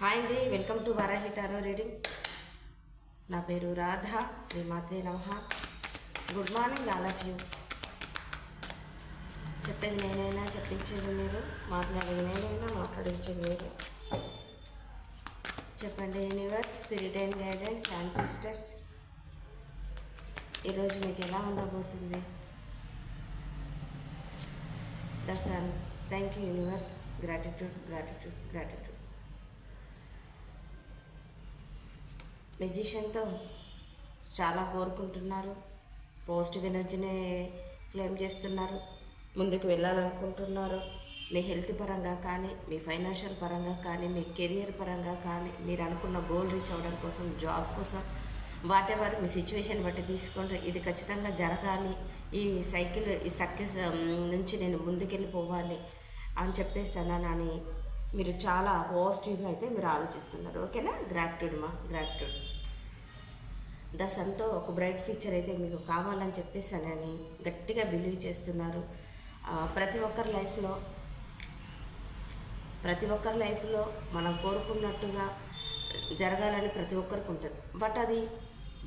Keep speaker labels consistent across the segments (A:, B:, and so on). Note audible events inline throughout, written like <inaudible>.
A: Hi అండి welcome to Varahi tarot reading. నా పేరు రాధ శ్రీమాత్రి నమ. Good morning all of you. చెప్పేది నేనైనా చెప్పించేది మీరు మాట్లాడేది నేనైనా మాట్లాడించేది మీరు. చెప్పండి universe spirit and guidance and sisters ఈరోజు మీకు ఎలా ఉండబోతుంది? The sun thank you universe gratitude gratitude gratitude మెజిషియన్తో చాలా కోరుకుంటున్నారు. పాజిటివ్ ఎనర్జీని క్లెయిమ్ చేస్తున్నారు. ముందుకు వెళ్ళాలనుకుంటున్నారు. మీ హెల్త్ పరంగా కానీ మీ ఫైనాన్షియల్ పరంగా కానీ మీ కెరియర్ పరంగా కానీ మీరు అనుకున్న గోల్ రీచ్ అవ్వడం కోసం జాబ్ కోసం వాటెవర్ మీ సిచ్యువేషన్ బట్టి తీసుకుంటే ఇది ఖచ్చితంగా జరగాలి. ఈ సైకిల్ ఈ సక్సెస్ నుంచి నేను ముందుకెళ్ళిపోవాలి అని చెప్పేస్తానని మీరు చాలా పాజిటివ్గా అయితే మీరు ఆలోచిస్తున్నారు. ఓకేనా? గ్రాట్యూడ్ మా గ్రాట్యూడ్. ద సన్తో ఒక బ్రైట్ ఫ్యూచర్ అయితే మీకు కావాలని చెప్పేసానని గట్టిగా బిలీవ్ చేస్తున్నారు. ప్రతి ఒక్కరి లైఫ్లో ప్రతి ఒక్కరి లైఫ్లో మనం కోరుకున్నట్టుగా జరగాలని ప్రతి ఒక్కరికి ఉంటుంది. బట్ అది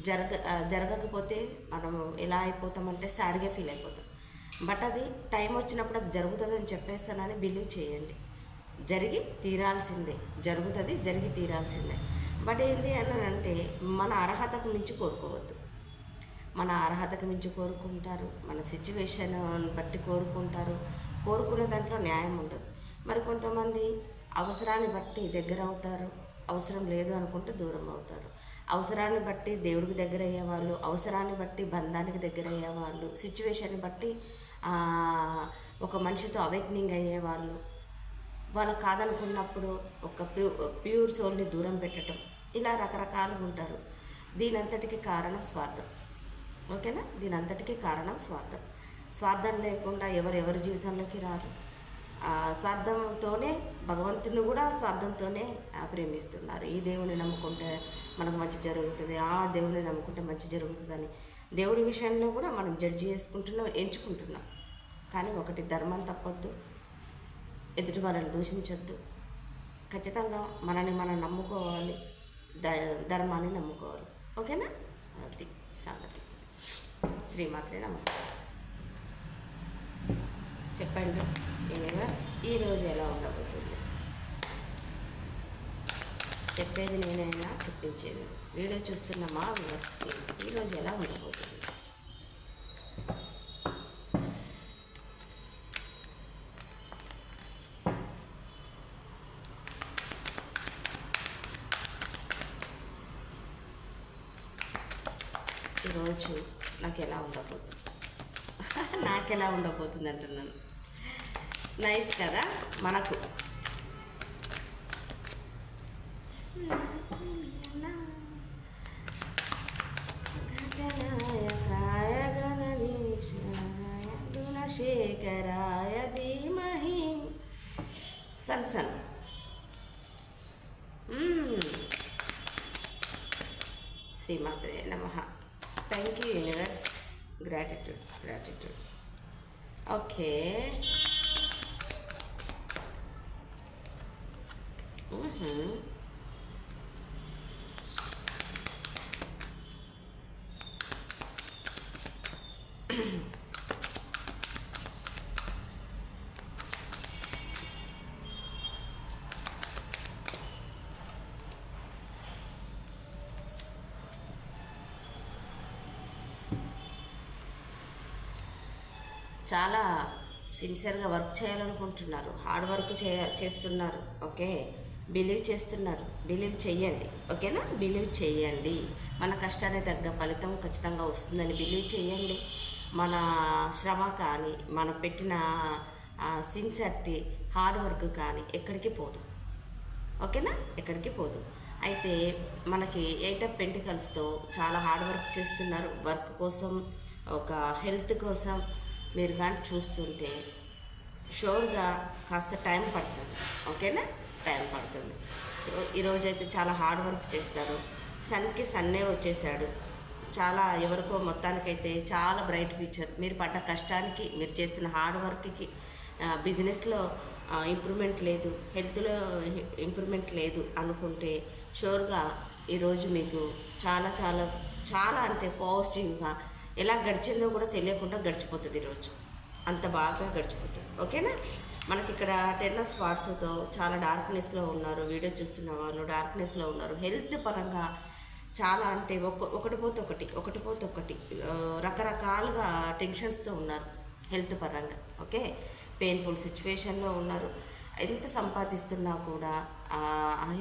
A: జరగ జరగకపోతే మనం ఎలా అయిపోతామంటే సాడ్గా ఫీల్ అయిపోతాం. బట్ అది టైం వచ్చినప్పుడు అది జరుగుతుందని చెప్పేస్తానని బిలీవ్ చేయండి. జరిగి తీరాల్సిందే. జరుగుతుంది జరిగి తీరాల్సిందే. బట్ ఏంటి అని అంటే మన అర్హతకు మించి కోరుకోవద్దు. మన అర్హతకు మించి కోరుకుంటారు మన సిచ్యువేషన్ బట్టి కోరుకుంటారు. కోరుకునే దాంట్లో న్యాయం ఉండదు. మరి కొంతమంది అవసరాన్ని బట్టి దగ్గర అవుతారు అవసరం లేదు అనుకుంటే దూరం అవుతారు. అవసరాన్ని బట్టి దేవుడికి దగ్గర అయ్యేవాళ్ళు అవసరాన్ని బట్టి బంధానికి దగ్గర అయ్యేవాళ్ళు సిచ్యువేషన్ బట్టి ఒక మనిషితో అవేక్నింగ్ అయ్యేవాళ్ళు. వాళ్ళు కాదనుకున్నప్పుడు ఒక ప్యూ ప్యూర్ సోల్ని దూరం పెట్టడం ఇలా రకరకాలుగా ఉంటారు. దీనంతటికి కారణం స్వార్థం. ఓకేనా? దీనంతటికి కారణం స్వార్థం. స్వార్థం లేకుండా ఎవరెవరి జీవితంలోకి రారు. స్వార్థంతోనే భగవంతుని కూడా స్వార్థంతోనే ప్రేమిస్తున్నారు. ఈ దేవుని నమ్ముకుంటే మనకు మంచి జరుగుతుంది. ఆ దేవుని నమ్ముకుంటే మంచి జరుగుతుందని దేవుడి విషయంలో కూడా మనం జడ్జి చేసుకుంటున్నాం ఎంచుకుంటున్నాం. కానీ ఒకటి ధర్మం తప్పొద్దు. ఎదుటి వాళ్ళని దూషించొద్దు. ఖచ్చితంగా మనని మనం నమ్ముకోవాలి. ధర్మాన్ని నమ్ముకోవాలి. ఓకేనా? అది సంగతి. శ్రీమాత్రే నమ్మ చెప్పండి యూనివర్స్ ఈరోజు ఎలా ఉండబోతుంది? చెప్పేది నేనైనా చెప్పించేది. వీడియో చూస్తున్న మా వ్యూవర్స్కి ఈరోజు ఎలా ఉండబోతుంది? ఈరోజు నాకు ఎలా ఉండబోతుంది? <laughs> నాకు ఎలా ఉండబోతుంది అంటున్నాను. నైస్ కదా? మనకు. శేఖరాయ గుణశేఖరాయ ధీమహి సన్. సన్ శ్రీమాత్రే నమ. Thank you universe gratitude gratitude okay మ్మ్హ్మ్. చాలా సిన్సియర్గా వర్క్ చేయాలనుకుంటున్నారు. హార్డ్ వర్క్ చే చేస్తున్నారు. ఓకే? బిలీవ్ చేస్తున్నారు. బిలీవ్ చేయండి. ఓకేనా? బిలీవ్ చేయండి. మన కష్టానికి తగ్గ ఫలితం ఖచ్చితంగా వస్తుందని బిలీవ్ చేయండి. మన శ్రమ కానీ మనం పెట్టిన సిన్సియర్టీ హార్డ్ వర్క్ కానీ ఎక్కడికి పోదు. ఓకేనా? ఎక్కడికి పోదు. అయితే మనకి ఎయిట్ ఆఫ్ పెంటికల్స్తో చాలా హార్డ్ వర్క్ చేస్తున్నారు. వర్క్ కోసం ఒక హెల్త్ కోసం మీరు కానీ చూస్తుంటే షోర్గా కాస్త టైం పడుతుంది. ఓకేనా? టైం పడుతుంది. సో ఈరోజు అయితే చాలా హార్డ్ వర్క్ చేస్తారు. సన్కి సన్నే వచ్చేసాడు చాలా ఎవరికో మొత్తానికైతే చాలా బ్రైట్ ఫ్యూచర్. మీరు పడ్డ కష్టానికి మీరు చేస్తున్న హార్డ్ వర్క్కి బిజినెస్లో ఇంప్రూవ్మెంట్ లేదు హెల్త్లో ఇంప్రూవ్మెంట్ లేదు అనుకుంటే షూర్గా ఈరోజు మీకు చాలా చాలా చాలా అంటే పాజిటివ్గా ఎలా గడిచిందో కూడా తెలియకుండా గడిచిపోతుంది ఈరోజు అంత బాగా గడిచిపోతుంది. ఓకేనా? మనకి ఇక్కడ టెన్నస్ స్పాట్స్తో చాలా డార్క్నెస్లో ఉన్నారు వీడియో చూస్తున్న వాళ్ళు డార్క్నెస్లో ఉన్నారు. హెల్త్ పరంగా చాలా అంటే ఒక ఒకటి పోతే ఒకటి ఒకటి పోతే ఒకటి రకరకాలుగా టెన్షన్స్తో ఉన్నారు హెల్త్ పరంగా. ఓకే? పెయిన్ఫుల్ సిచ్యువేషన్లో ఉన్నారు. ఎంత సంపాదిస్తున్నా కూడా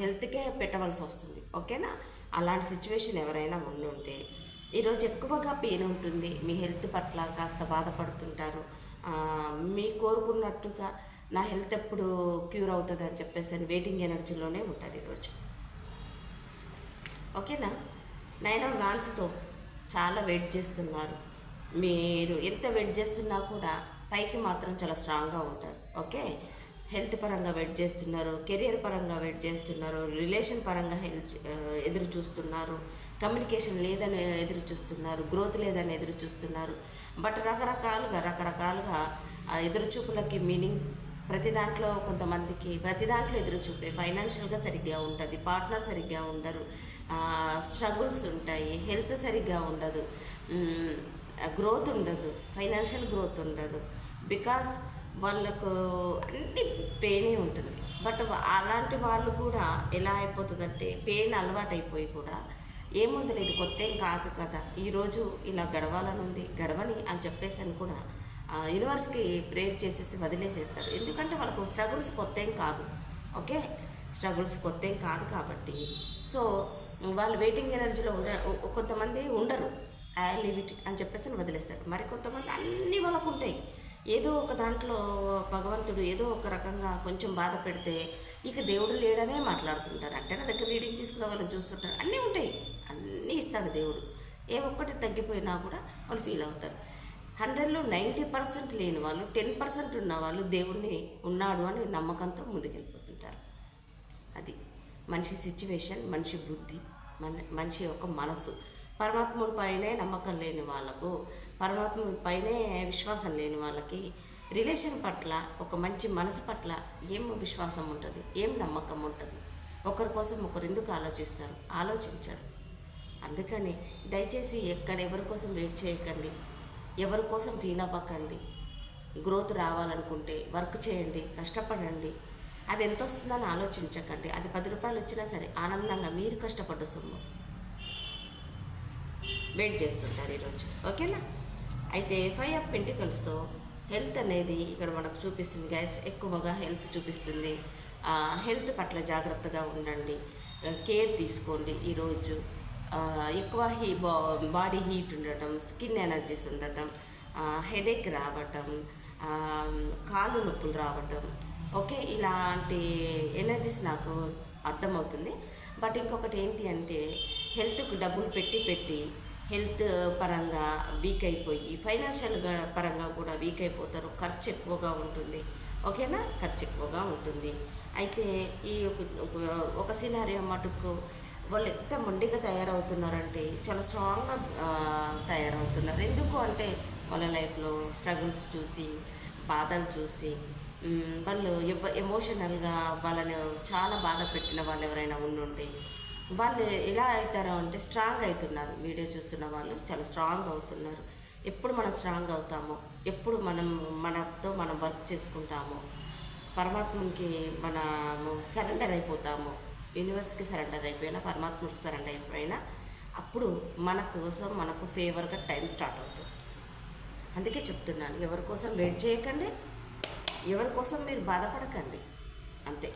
A: హెల్త్కే పెట్టవలసి వస్తుంది. ఓకేనా? అలాంటి సిచ్యువేషన్ ఎవరైనా ఉండుంటే ఈరోజు ఎక్కువగా పెయిన్ ఉంటుంది. మీ హెల్త్ పట్ల కాస్త బాధపడుతుంటారు. మీ కోరుకున్నట్టుగా నా హెల్త్ ఎప్పుడు క్యూర్ అవుతుంది అని చెప్పేసి అని వెయిటింగ్ ఎనర్జీలోనే ఉంటారు ఈరోజు. ఓకేనా? నైన్ ఆఫ్ వ్యాన్స్తో చాలా వెయిట్ చేస్తున్నారు. మీరు ఎంత వెయిట్ చేస్తున్నా కూడా పైకి మాత్రం చాలా స్ట్రాంగ్గా ఉంటారు. ఓకే? హెల్త్ పరంగా వెయిట్ చేస్తున్నారు కెరియర్ పరంగా వెయిట్ చేస్తున్నారు రిలేషన్ పరంగా హెల్త్ ఎదురు చూస్తున్నారు కమ్యూనికేషన్ లేదని ఎదురు చూస్తున్నారు గ్రోత్ లేదని ఎదురు చూస్తున్నారు. బట్ రకరకాలుగా రకరకాలుగా ఎదురుచూపులకి మీనింగ్ ప్రతి దాంట్లో కొంతమందికి ప్రతి దాంట్లో ఎదురుచూపే ఫైనాన్షియల్గా సరిగ్గా ఉంటుంది పార్ట్నర్ సరిగ్గా ఉండరు స్ట్రగుల్స్ ఉంటాయి హెల్త్ సరిగ్గా ఉండదు గ్రోత్ ఉండదు ఫైనాన్షియల్ గ్రోత్ ఉండదు. బికాస్ వాళ్ళకు అన్ని పెయినే ఉంటుంది. బట్ అలాంటి వాళ్ళు కూడా ఎలా అయిపోతుందంటే పెయిన్ అలవాటు అయిపోయి కూడా ఏముంది లేదు కొత్త ఏం కాదు కదా. ఈరోజు ఇలా గడవాలని ఉంది గడవని అని చెప్పేసి అని కూడా యూనివర్స్కి ప్రేర్ చేసేసి వదిలేసేస్తారు. ఎందుకంటే వాళ్ళకు స్ట్రగుల్స్ కొత్త ఏం కాదు. ఓకే? స్ట్రగుల్స్ కొత్త ఏం కాదు కాబట్టి. సో వాళ్ళు వెయిటింగ్ ఎనర్జీలో ఉండ కొంతమంది ఉండరు. ఐ లిమిట్ అని చెప్పేసి వదిలేస్తారు. మరి కొంతమంది అన్నీ వాళ్ళకు ఉంటాయి. ఏదో ఒక దాంట్లో భగవంతుడు ఏదో ఒక రకంగా కొంచెం బాధ పెడితే ఇక దేవుడు లేడనే మాట్లాడుతుంటారు. అంటే నా దగ్గర రీడింగ్ తీసుకున్న వాళ్ళని చూస్తుంటారు. అన్నీ ఉంటాయి. అన్నీ ఇస్తాడు దేవుడు. ఏ ఒక్కటి తగ్గిపోయినా కూడా వాళ్ళు ఫీల్ అవుతారు. హండ్రెడ్లో నైంటీ పర్సెంట్ లేని వాళ్ళు టెన్ పర్సెంట్ ఉన్న వాళ్ళు దేవుణ్ణి ఉన్నాడు అని నమ్మకంతో ముందుకెళ్ళిపోతుంటారు. అది మనిషి సిచ్యువేషన్ మనిషి బుద్ధి మన మనిషి యొక్క మనసు. పరమాత్ముని పైనే నమ్మకం లేని వాళ్ళకు పరమాత్ముని పైనే విశ్వాసం లేని వాళ్ళకి రిలేషన్ పట్ల ఒక మంచి మనసు పట్ల ఏం విశ్వాసం ఉంటుంది? ఏం నమ్మకం ఉంటుంది? ఒకరి కోసం ఒకరు ఎందుకు ఆలోచిస్తారు? ఆలోచించరు. అందుకని దయచేసి ఎక్కడ ఎవరి కోసం వెయిట్ చేయకండి. ఎవరి కోసం ఫీల్ అవ్వకండి. గ్రోత్ రావాలనుకుంటే వర్క్ చేయండి కష్టపడండి. అది ఎంత వస్తుందని ఆలోచించకండి. అది పది రూపాయలు వచ్చినా సరే ఆనందంగా మీరు కష్టపడ్డ సొమ్ము. వెయిట్ చేస్తుంటారు ఈరోజు. ఓకేనా? అయితే ఫైవ్ ఆఫ్ పెంటికల్స్తో హెల్త్ అనేది ఇక్కడ మనకు చూపిస్తుంది గ్యాస్ ఎక్కువగా హెల్త్ చూపిస్తుంది. హెల్త్ పట్ల జాగ్రత్తగా ఉండండి. కేర్ తీసుకోండి ఈరోజు. ఎక్కువ హీ బా బాడీ హీట్ ఉండటం స్కిన్ ఎనర్జీస్ ఉండటం హెడేక్ రావటం కాళ్ళు నొప్పులు రావటం. ఓకే? ఇలాంటి ఎనర్జీస్ నాకు అర్థమవుతుంది. బట్ ఇంకొకటి ఏంటి అంటే హెల్త్కి డబ్బులు పెట్టి పెట్టి హెల్త్ పరంగా వీక్ అయిపోయి ఫైనాన్షియల్ పరంగా కూడా వీక్ అయిపోతారు. ఖర్చు ఎక్కువగా ఉంటుంది. ఓకేనా? ఖర్చు ఎక్కువగా ఉంటుంది. అయితే ఈ ఒక- ఒక- సినారియో మటుకు వాళ్ళు ఎంత మొండిగా తయారవుతున్నారంటే చాలా స్ట్రాంగ్గా తయారవుతున్నారు. ఎందుకు అంటే వాళ్ళ లైఫ్లో స్ట్రగుల్స్ చూసి బాధలు చూసి వాళ్ళు ఎమోషనల్గా వాళ్ళని చాలా బాధ పెట్టిన వాళ్ళు ఎవరైనా ఉండుంటే వాళ్ళు ఎలా అవుతారు అంటే స్ట్రాంగ్ అవుతున్నారు. వీడియో చూస్తున్న వాళ్ళు చాలా స్ట్రాంగ్ అవుతున్నారు. ఎప్పుడు మనం స్ట్రాంగ్ అవుతామో ఎప్పుడు మనం మనతో మనం వర్క్ చేసుకుంటామో పరమాత్మకి మనము సరెండర్ అయిపోతాము యూనివర్స్కి సరెండర్ అయిపోయినా పరమాత్మకి సరెండర్ అయిపోయినా అప్పుడు మన కోసం మనకు ఫేవర్గా టైం స్టార్ట్ అవుతుంది. అందుకే చెప్తున్నాను ఎవరి కోసం వెయిట్ చేయకండి ఎవరి కోసం మీరు బాధపడకండి. అంతే.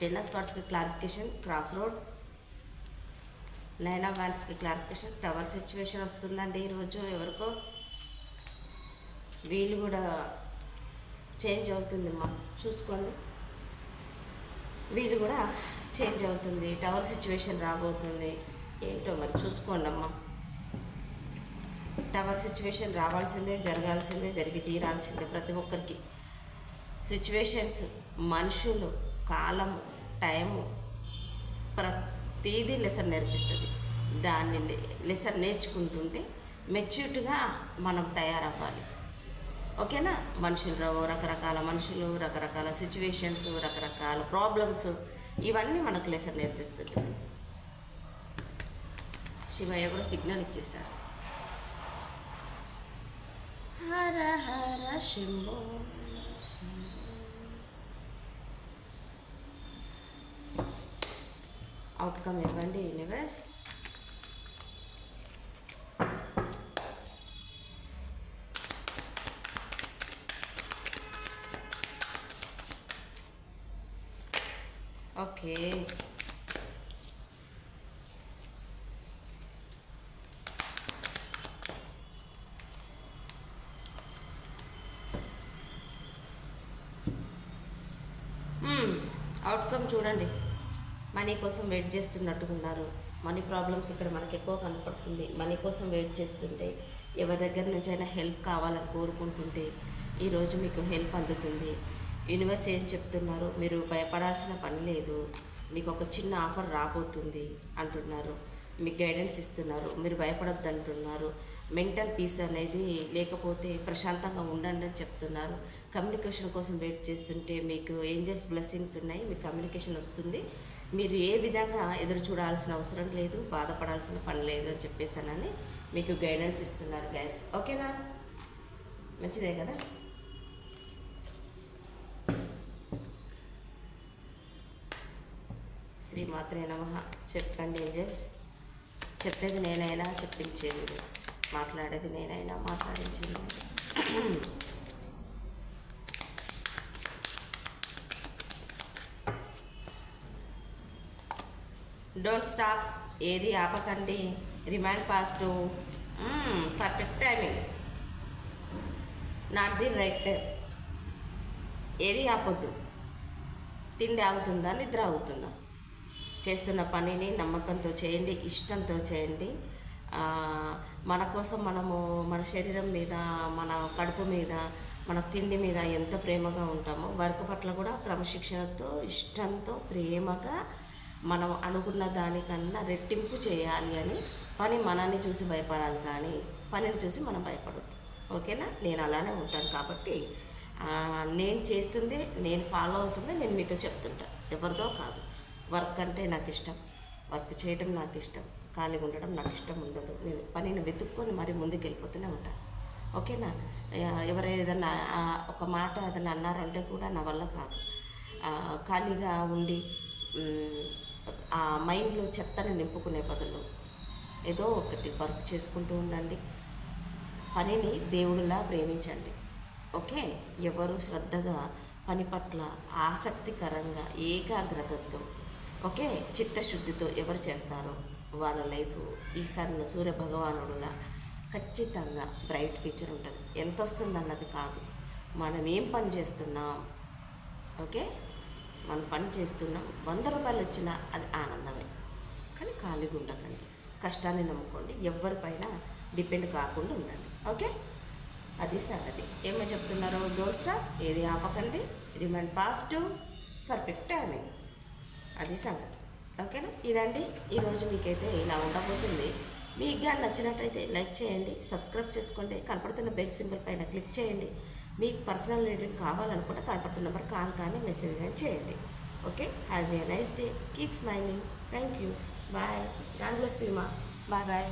A: టెన్నస్ వర్డ్స్కి clarification cross road nine of వ్యాన్స్కి clarification tower situation వస్తుందండి ఈరోజు ఎవరికో. వీలు కూడా చేంజ్ అవుతుంది మా చూసుకోండి. వీలు కూడా చేంజ్ అవుతుంది. టవర్ సిచ్యువేషన్ రాబోతుంది. ఏంటో మరి చూసుకోండి అమ్మా. టవర్ సిచ్యువేషన్ రావాల్సిందే జరగాల్సిందే జరిగి తీరాల్సిందే ప్రతి ఒక్కరికి. సిచ్యువేషన్స్ మనుషులు కాలం టైము ప్రతిదీ లెసన్ నేర్పిస్తుంది. దాన్ని లెసన్ నేర్చుకుంటుంటే మెచ్యూర్డ్గా మనం తయారవ్వాలి. ఓకేనా? మనుషులు రకరకాల మనుషులు రకరకాల సిచ్యువేషన్స్ రకరకాల ప్రాబ్లమ్స్ ఇవన్నీ మనకు లెసన్ నేర్పిస్తుంటుంది. శివయ్య కూడా సిగ్నల్ ఇచ్చేశాడు హర హర శంభో. అవుట్కమ్ ఇవ్వండి యూనివర్స్ ఓకే అవుట్కమ్ చూడండి. మనీ కోసం వెయిట్ చేస్తున్నట్టుకున్నారు మనీ ప్రాబ్లమ్స్ ఇక్కడ మనకి ఎక్కువ కనపడుతుంది. మనీ కోసం వెయిట్ చేస్తుంటే ఎవరి దగ్గర నుంచి అయినా హెల్ప్ కావాలని కోరుకుంటుంటే ఈరోజు మీకు హెల్ప్ అందుతుంది. యూనివర్స్ ఏం చెప్తున్నారు? మీరు భయపడాల్సిన పని లేదు. మీకు ఒక చిన్న ఆఫర్ రాబోతుంది అంటున్నారు. మీకు గైడెన్స్ ఇస్తున్నారు. మీరు భయపడొద్దు అంటున్నారు మెంటల్ పీస్ అనేది లేకపోతే ప్రశాంతంగా ఉండండి అని చెప్తున్నారు. కమ్యూనికేషన్ కోసం వెయిట్ చేస్తుంటే మీకు ఏంజల్స్ బ్లెస్సింగ్స్ ఉన్నాయి మీకు కమ్యూనికేషన్ వస్తుంది. మీరు ఏ విధంగా ఎదురు చూడాల్సిన అవసరం లేదు బాధపడాల్సిన పని లేదు అని చెప్పేసానని మీకు గైడెన్స్ ఇస్తున్నారు గ్యాస్ ఓకేనా మంచిదే కదా? శ్రీమాత్రే నమ. చెప్పండి ఏంజల్స్. చెప్పేది నేనైనా చెప్పించేది మాట్లాడేది నేనైనా మాట్లాడించేది డోంట్ స్టాప్ ఏది ఆపకండి. Remind past perfect timing not the right time ఏది ఆపొద్దు. తిండి ఆగుతుందా నిద్ర ఆగుతుందా? చేస్తున్న పనిని నమ్మకంతో చేయండి ఇష్టంతో చేయండి. మన కోసం మనము మన శరీరం మీద మన కడుపు మీద మన తిండి మీద ఎంత ప్రేమగా ఉంటామో వర్క్ పట్ల కూడా క్రమశిక్షణతో ఇష్టంతో ప్రేమగా మనం అనుకున్న దానికన్నా రెట్టింపు చేయాలి అని పని మనల్ని చూసి భయపడాలి కానీ పనిని చూసి మనం భయపడద్దు. ఓకేనా? నేను అలానే ఉంటాను కాబట్టి నేను చేస్తుంది నేను ఫాలో అవుతుంది నేను మీతో చెప్తుంటాను ఎవరిదో కాదు. వర్క్ అంటే నాకు ఇష్టం. వర్క్ చేయడం నాకు ఇష్టం. ఖాళీగా ఉండడం నాకు ఇష్టం ఉండదు. నేను పనిని వెతుక్కొని మరి ముందుకు వెళ్ళిపోతూనే ఉంటాను ఓకేనా? ఆ, ఎవరు ఏదన్నా ఒక మాట ఏదైనా అన్నారంటే కూడా నా వల్ల కాదు. ఖాళీగా ఉండి ఆ మైండ్లో చెత్తను నింపుకునే బదులు ఏదో ఒకటి వర్క్ చేసుకుంటూ ఉండండి. పనిని దేవుడిలా ప్రేమించండి. ఓకే? ఎవరు శ్రద్ధగా పని పట్ల ఆసక్తికరంగా ఏకాగ్రతతో ఓకే? చిత్తశుద్ధితో ఎవరు చేస్తారో వాళ్ళ లైఫ్ ఈ సన్న సూర్య భగవానుడులా ఖచ్చితంగా బ్రైట్ ఫ్యూచర్ ఉంటుంది. ఎంత వస్తుంది అన్నది కాదు. మనం ఏం పని చేస్తున్నాం? ఓకే? మనం పని చేస్తున్నాం వంద రూపాయలు వచ్చినా అది ఆనందమే. కానీ ఖాళీగా ఉండకండి. కష్టాన్ని నమ్ముకోండి. ఎవరిపైన డిపెండ్ కాకుండా ఉండండి. ఓకే? అది సంగతి. ఏమో చెప్తున్నారో డోంట్ స్టాప్? ఏది ఆపకండి. Remind positive perfect timing. అది సంగతి. ఓకేనా? ఇదండి. ఈరోజు మీకైతే ఇలా ఉండబోతుంది. మీకు కానీ నచ్చినట్టయితే లైక్ చేయండి సబ్స్క్రైబ్ చేసుకోండి కనపడుతున్న బెల్ సింబల్ పైన క్లిక్ చేయండి. మీకు పర్సనల్ రీడింగ్ కావాలనుకుంటే కనపడుతున్న నెంబర్ కాల్ కానీ మెసేజ్ కానీ చేయండి. Okay have a nice day keep smiling thank you bye God bless you మా బాయ్ బాయ్